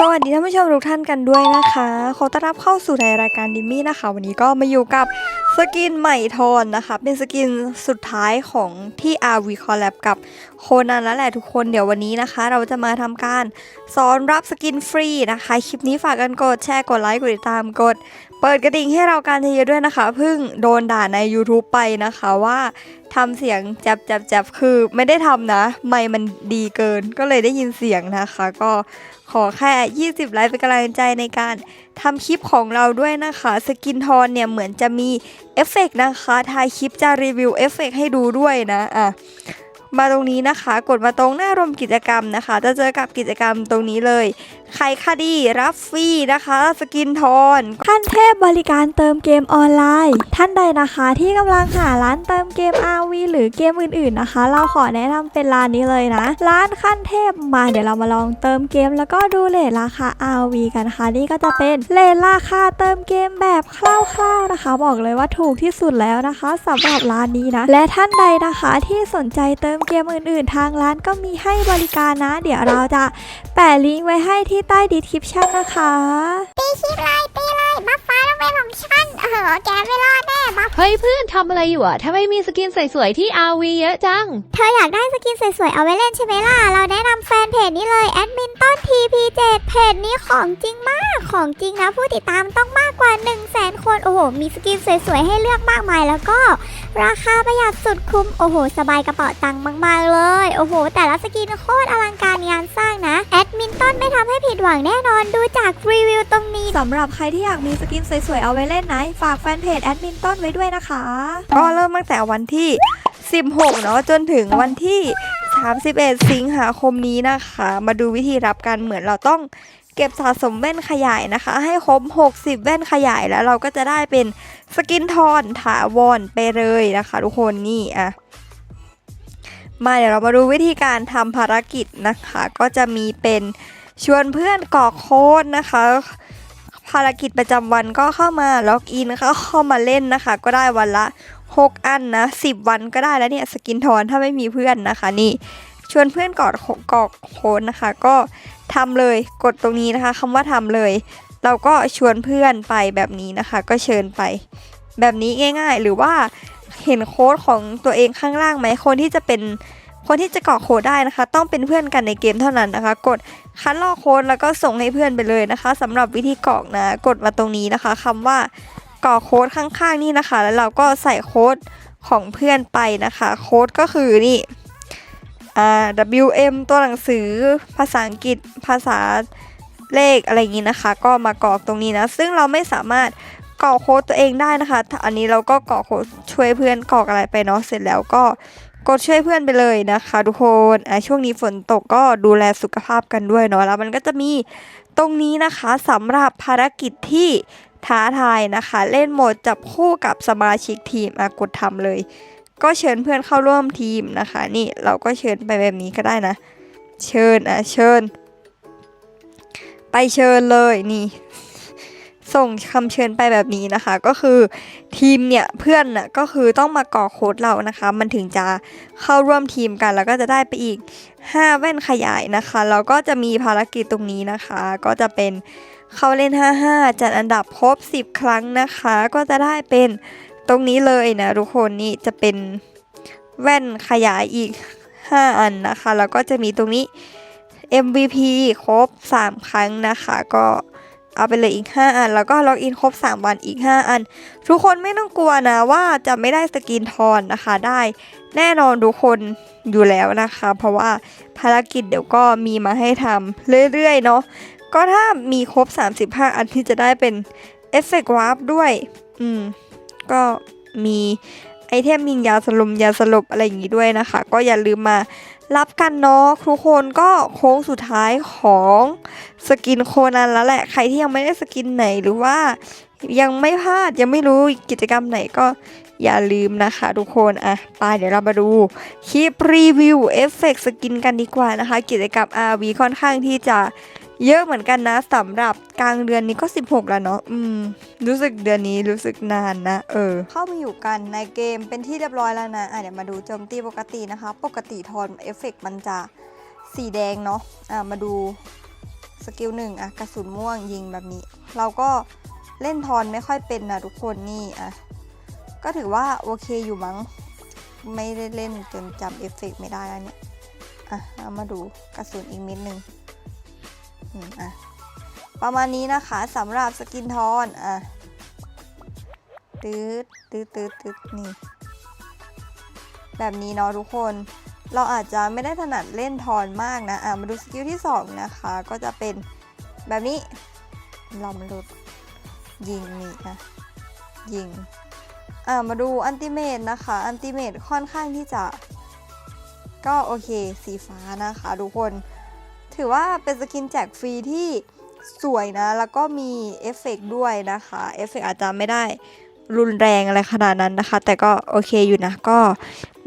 สวัสดีท่านผู้ชมทุกท่านกันด้วยนะคะ ขอต้อนรับเข้าสู่ในรายการดิมมี่นะคะ วันนี้ก็มาอยู่กับสกินใหม่ทอนนะคะ เป็นสกินสุดท้ายของที่ RV Collab กับโคนันแล้วแหละทุกคนเดี๋ยววันนี้นะคะ เราจะมาทำการสอนรับสกินฟรีนะคะ คลิปนี้ฝากกันกดแชร์กดไลค์กดติดตามกด เปิดกระดิ่งให้เราการเทเยอะด้วยนะคะเพิ่งโดนด่าใน YouTube ไปนะคะว่าทำเสียงจับจับจับคือไม่ได้ทำนะ ไม่มันดีเกินก็เลยได้ยินเสียงนะคะ ก็ขอแค่ 20 ไลค์เป็นกำลังใจในการทำคลิปของเราด้วยนะคะ สกินทอนเนี่ยเหมือนจะมีเอฟเฟกต์นะคะทายคลิปจะรีวิวเอฟเฟกต์ให้ดูด้วยนะอะ มาตรงนี้นะคะ กดมาตรงหน้ารวมกิจกรรมนะคะ จะเจอกับกิจกรรมตรงนี้เลย ใครคดีรับฟรีนะคะ สกินทอนขั้นเทพบริการเติมเกมออนไลน์ ท่านใดนะคะที่กำลังหาร้านเติมเกม RV หรือเกมอื่นๆนะคะ เราขอแนะนำเป็นร้านนี้เลยนะ ร้านขั้นเทพมาเดี๋ยวเรามาลองเติมเกม แล้วก็ดูเลทราคา RV กันนะคะนี่ก็จะเป็นเลทราคาเติมเกมแบบคร่าวๆนะคะ บอกเลยว่าถูกที่สุดแล้วนะคะสำหรับร้านนี้นะและท่านใดนะคะที่สนใจเติมเกมอื่นๆ ทางร้านก็มีให้บริการนะ เดี๋ยวเราจะแปะลิงก์ไว้ให้ที่ใต้ดีคริปชั่นนะคะตีคลิปเลยตีเลยบัฟฟ้าต้องเป็นของฉันเออแกไม่รอดแน่บัฟเฮ้ยเพื่อนทำอะไรอยู่อะทำไมมีสกินสวยๆที่ RV เยอะจัง เธออยากได้สกินสวยๆเอาไว้เล่นใช่ไหมล่ะ เราแนะนำแฟนเพจนี้เลยแอดมินต้น TP7 เพจนี้ของจริงมาก ของจริงนะผู้ติดตามต้องมากกว่า 1 0 0 0 0แสนคน โอ้โห มีสกินสวยๆให้เลือกมากมายแล้วก็ ราคาประหยัดสุดคุ้ม โอ้โห สบายกระเป๋าตังค์มาก ๆ เลย โอ้โห แต่ละสกินโคตรอลังการงานสร้างนะ แอดมินต้นไม่ทำให้ผิดหวังแน่นอนดูจากรีวิวตรงนี้สำหรับใครที่อยากมีสกินสวย ๆ เอาไว้เล่นนะฝากแฟนเพจแอดมินต้นไว้ด้วยนะคะ ก็เริ่มตั้งแต่วันที่ 16 เนาะจนถึงวันที่ 31 สิงหาคมนี้นะคะ มาดูวิธีรับกันเหมือนเราต้อง เก็บสะสมแว่นขยายนะคะ ให้ครบ 60 แว่นขยายแล้วเราก็จะได้เป็นสกินทอนถาวรไปเลยนะคะ ทุกคนนี่อะมาเดี๋ยวเรามาดูวิธีการทำภารกิจนะคะ ก็จะมีเป็นชวนเพื่อนกรอกโค้ดนะคะ ภารกิจประจำวันก็เข้ามาล็อกอินนะคะเข้ามาเล่นนะคะ ก็ได้วันละ 6 อันนะ 10 วันก็ได้แล้วเนี่ยสกินทอนถ้าไม่มีเพื่อนนะคะนี่ ชวนเพื่อนกอดกอกโค้ดนะคะ ก็ทำเลยกดตรงนี้นะคะคำว่าทำเลย เราก็ชวนเพื่อนไปแบบนี้นะคะ ก็เชิญไป แบบนี้ง่าย ๆ หรือว่าเห็นโค้ดของตัวเองข้างล่างไหมคนที่จะเป็นคนที่จะกรอกโค้ดได้นะคะ ต้องเป็นเพื่อนกันในเกมเท่านั้นนะคะ กดคัดลอกโค้ดแล้วก็ส่งให้เพื่อนไปเลยนะคะสำหรับวิธีกรอกนะ กดมาตรงนี้นะคะคำว่ากรอกโค้ดข้างๆนี่นะคะ แล้วเราก็ใส่โค้ดของเพื่อนไปนะคะ โค้ดก็คือนี่ WM ตัวหนังสือภาษาอังกฤษภาษาเลขอะไรอย่างนี้นะคะ ก็มากรอกตรงนี้นะ ซึ่งเราไม่สามารถกรอกโค้ดตัวเองได้นะคะ อันนี้เราก็กรอกโค้ดช่วยเพื่อนกรอกอะไรไปเนาะเสร็จแล้วก็กดช่วยเพื่อนไปเลยนะคะ ทุกคนอะช่วงนี้ฝนตกก็ดูแลสุขภาพกันด้วยเนาะแล้วมันก็จะมีตรงนี้นะคะสำหรับภารกิจที่ท้าทายนะคะ เล่นโหมดจับคู่กับสมาชิกทีมอะกดทำเลย ก็เชิญเพื่อนเข้าร่วมทีมนะคะ นี่เราก็เชิญไปแบบนี้ก็ได้นะ เชิญอะเชิญ ไปเชิญเลยนี่ ส่งคำเชิญไปแบบนี้นะคะ ก็คือทีมเนี่ยเพื่อนน่ะก็คือต้องมากรอกโค้ดเรานะคะ มันถึงจะเข้าร่วมทีมกัน แล้วก็จะได้ไปอีก 5 แว่นขยายนะคะแล้วก็จะมีภารกิจตรงนี้นะคะ ก็จะเป็นเข้าเล่น 55 จัดอันดับครบ 10 ครั้งนะคะ ก็จะได้เป็น ตรงนี้เลยนะทุกคนนี่จะเป็นแว่นขยายอีก 5 อันนะคะ แล้วก็จะมีตรงนี้ MVP ครบ 3 ครั้งนะคะ ก็เอาไปเลยอีก 5 อัน แล้วก็ล็อกอินครบ 3 วันอีก 5 อัน ทุกคนไม่ต้องกลัวนะว่าจะไม่ได้สกินทอนนะคะได้แน่นอนทุกคนอยู่แล้วนะคะ เพราะว่าภารกิจเดี๋ยวก็มีมาให้ทำเรื่อยๆเนาะก็ถ้ามีครบ 35 อันที่จะได้เป็นเอฟเฟกต์วาร์ปด้วย อืม ก็มีไอเทมยิงยาสลบยาสลบอะไรอย่างงี้ด้วยนะคะ ก็อย่าลืมมารับกันเนาะทุกคนก็โค้งสุดท้ายของสกินโคนันแล้วแหละใครที่ยังไม่ได้สกินไหนหรือว่ายังไม่พลาดยังไม่รู้กิจกรรมไหนก็อย่าลืมนะคะทุกคนอะไปเดี๋ยวเรามาดูคลิปรีวิวเอฟเฟกต์สกินกันดีกว่านะคะ กิจกรรม RV ค่อนข้างที่จะ เยอะเหมือนกันนะสำหรับกลางเดือนนี้ก็ 16 แล้วเนาะอืม รู้สึกเดือนนี้รู้สึกนานนะ เออ เข้ามาอยู่กันในเกมเป็นที่เรียบร้อยแล้วนะอะเดี๋ยวมาดูโจมตีปกตินะคะ ปกติทอนเอฟเฟกต์มันจะสีแดงเนาะอะมาดูสกิลหนึ่งอะกระสุนม่วงยิงแบบนี้ เราก็เล่นทอนไม่ค่อยเป็นนะทุกคนนี่อะก็ถือว่าโอเคอยู่มั้งไม่ได้เล่นจนจำเอฟเฟกต์ไม่ได้แล้วเนี่ยอะเอามาดูกระสุนอีกนิดนึง อืมอะประมาณนี้นะคะสำหรับสกินทอนอะตืดตืดตืดตืดนี่แบบนี้เนาะทุกคน เราอาจจะไม่ได้ถนัดเล่นทอนมากนะอะมาดูสกิลที่ 2 นะคะ ก็จะเป็นแบบนี้ลอมลุดยิงนี่อะยิงอะมาดูอันติเมตนะคะ อันติเมตค่อนข้างที่จะ ก็โอเคสีฟ้านะคะทุกคน ถือว่าเป็นสกินแจกฟรีที่สวยนะ แล้วก็มีเอฟเฟกด้วยนะคะเอฟเฟกอาจจะไม่ได้รุนแรงอะไรขนาดนั้นนะคะ แต่ก็โอเคอยู่นะก็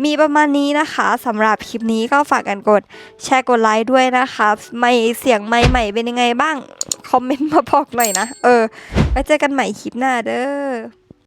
มีประมาณนี้นะคะสำหรับคลิปนี้ก็ฝากกันกดแชร์กดไลค์ด้วยนะคะไม่เสียงไม่ใหม่เป็นยังไงบ้าง คอมเมนต์มาบอกหน่อยนะ เออไว้เจอกันใหม่คลิปหน้าเด้อ